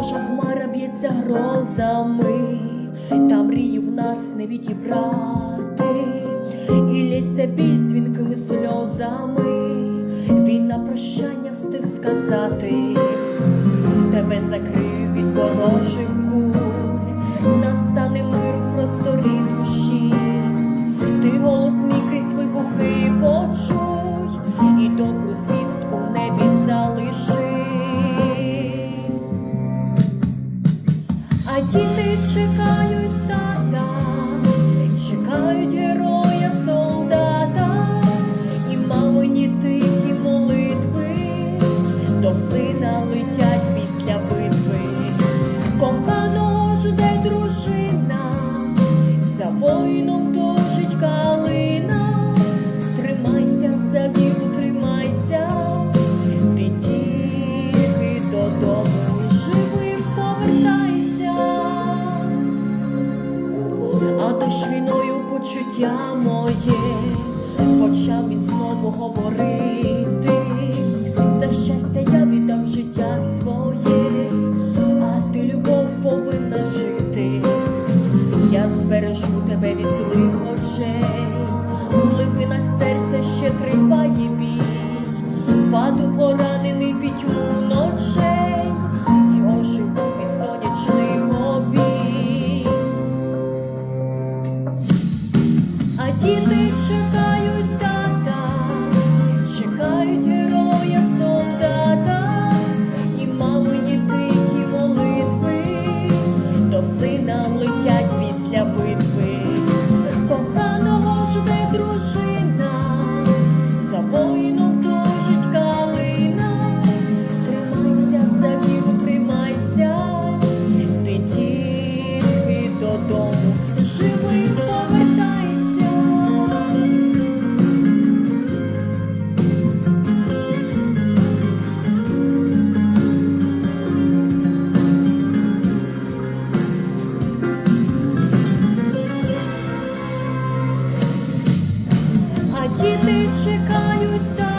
ворожа хмара б'ється грозами, та мрії в нас не відібрати, і лється біль дзвінкими сльозами. Він на прощання встиг сказати, тебе закрив від ворожих куль, А діти чекають тата, чекають героя почуття моє, почав він знову говорити, за щастя я віддам життя своє, а ти любов повинна жити. Я збережу тебе від злих очей, в глибинах серця ще триває бій, паду поранений пітьму ночей. діти чекають тата, чекають героя солдата, і мамині тихі молитви, до сина летять після битви, коханого жде дружина. діти чекають.